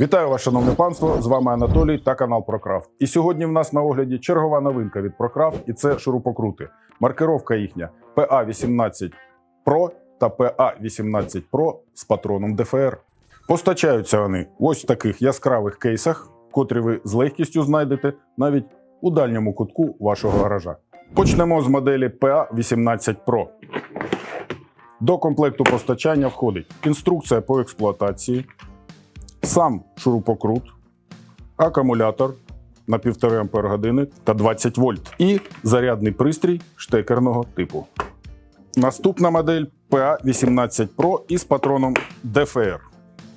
Вітаю вас, шановне панство! З вами Анатолій та канал Прокрафт. І сьогодні в нас на огляді чергова новинка від Прокрафт, і це шурупокрути. Маркировка їхня PA18 Pro та PA18 Pro з патроном ДФР. Постачаються вони ось в таких яскравих кейсах, котрі ви з легкістю знайдете навіть у дальньому кутку вашого гаража. Почнемо з моделі PA18 Pro. До комплекту постачання входить інструкція по експлуатації, сам шурупокрут, акумулятор на 1,5 Ампер години та 20 вольт і зарядний пристрій штекерного типу. Наступна модель PA18 Pro із патроном DFR.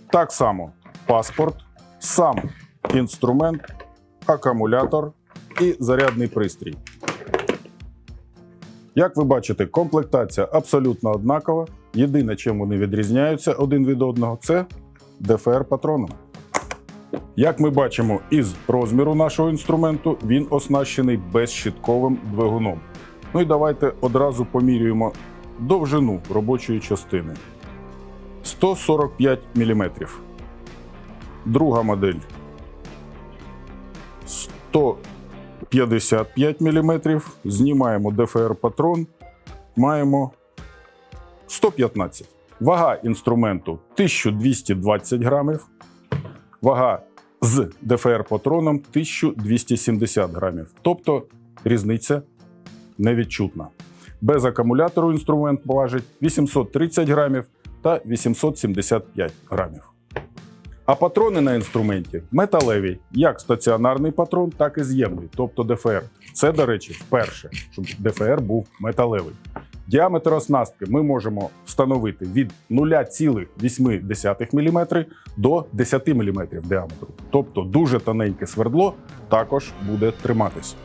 Так само паспорт, сам інструмент, акумулятор і зарядний пристрій. Як ви бачите, комплектація абсолютно однакова. Єдине, чим вони відрізняються один від одного, це ДФР патроном. Як ми бачимо із розміру нашого інструменту, він оснащений безщитковим двигуном. Ну і давайте одразу помірюємо довжину робочої частини 145 мм. Друга модель 155 мм. Знімаємо ДФР патрон. Маємо 115. Вага інструменту 1220 грамів. Вага з ДФР патроном 1270 грамів. Тобто різниця невідчутна. Без акумулятору інструмент важить 830 грамів та 875 грамів. А патрони на інструменті металеві, як стаціонарний патрон, так і з'ємний, тобто ДФР. Це, до речі, вперше, щоб ДФР був металевий. Діаметр оснастки ми можемо встановити від 0,8 мм до 10 мм діаметру. Тобто дуже тоненьке свердло також буде триматися.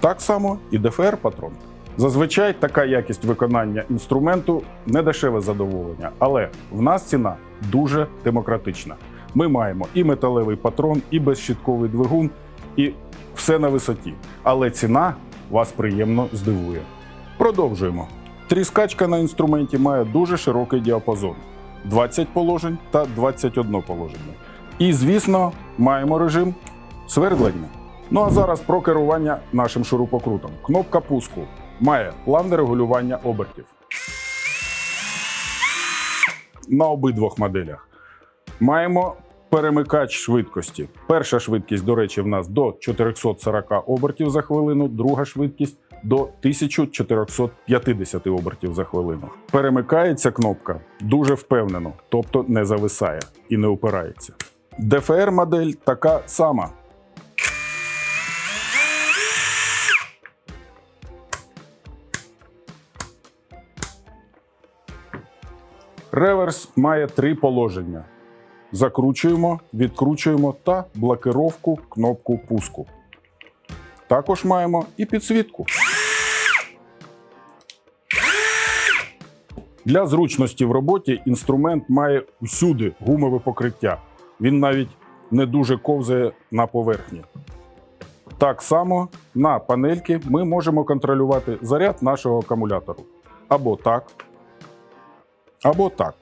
Так само і ДФР патрон. Зазвичай така якість виконання інструменту не дешеве задоволення, але в нас ціна дуже демократична. Ми маємо і металевий патрон, і безщитковий двигун, і все на висоті. Але ціна вас приємно здивує. Продовжуємо. Тріскачка на інструменті має дуже широкий діапазон: 20 положень та 21 положення. І, звісно, маємо режим свердлення. Ну а зараз про керування нашим шурупокрутом. Кнопка пуску має плавне регулювання обертів. На обидвох моделях. Маємо перемикач швидкості. Перша швидкість, до речі, в нас до 440 обертів за хвилину, друга швидкість до 1450 обертів за хвилину. Перемикається кнопка дуже впевнено, тобто не зависає і не упирається. ДФР модель така сама. Реверс має три положення: закручуємо, відкручуємо та блокировку кнопку пуску. Також маємо і підсвітку. Для зручності в роботі інструмент має всюди гумове покриття. Він навіть не дуже ковзає на поверхні. Так само на панельки ми можемо контролювати заряд нашого акумулятору. Або так, або так.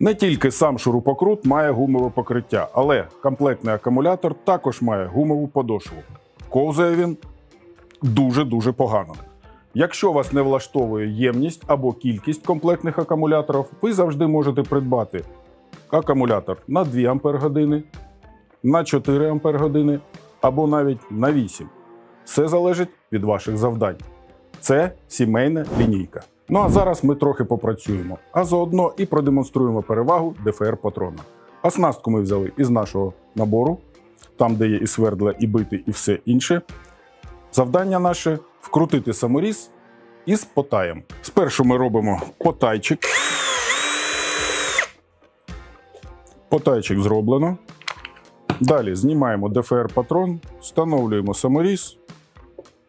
Не тільки сам шурупокрут має гумове покриття, але комплектний акумулятор також має гумову подошву. Ковзає він дуже-дуже погано. Якщо вас не влаштовує ємність або кількість комплектних акумуляторів, ви завжди можете придбати акумулятор на 2 Ампер години, на 4 Ампер години або навіть на 8. Все залежить від ваших завдань. Це сімейна лінійка. Ну а зараз ми трохи попрацюємо, а заодно і продемонструємо перевагу ДФР патрона. Оснастку ми взяли із нашого набору, там, де є і свердла, і бити, і все інше. Завдання наше вкрутити саморіз із потаєм. Спершу ми робимо потайчик. Потайчик зроблено. Далі знімаємо ДФР патрон, встановлюємо саморіз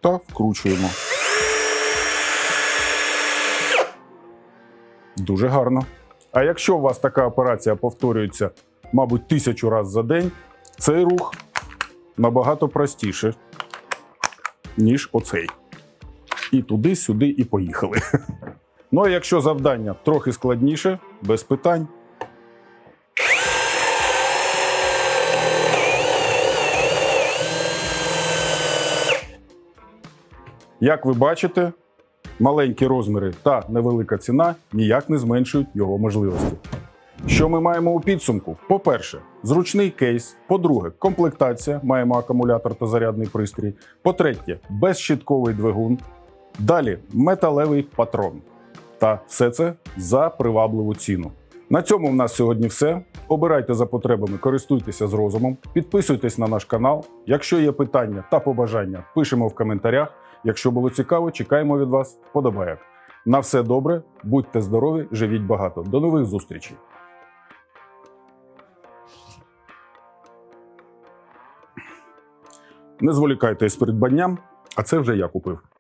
та вкручуємо. Дуже гарно. А якщо у вас така операція повторюється, мабуть, тисячу разів за день, цей рух набагато простіше, ніж оцей і туди-сюди і поїхали. Ну а якщо завдання трохи складніше, без питань. Як ви бачите, маленькі розміри та невелика ціна ніяк не зменшують його можливості. Що ми маємо у підсумку? По-перше, зручний кейс. По-друге, комплектація маємо акумулятор та зарядний пристрій. По-третє, безщитковий двигун. Далі металевий патрон. Та все це за привабливу ціну. На цьому в нас сьогодні все. Обирайте за потребами, користуйтеся з розумом, підписуйтесь на наш канал. Якщо є питання та побажання, пишемо в коментарях. Якщо було цікаво, чекаємо від вас вподобайок. На все добре, будьте здорові, живіть багато. До нових зустрічей! Не зволікайте із придбанням, а це вже я купив.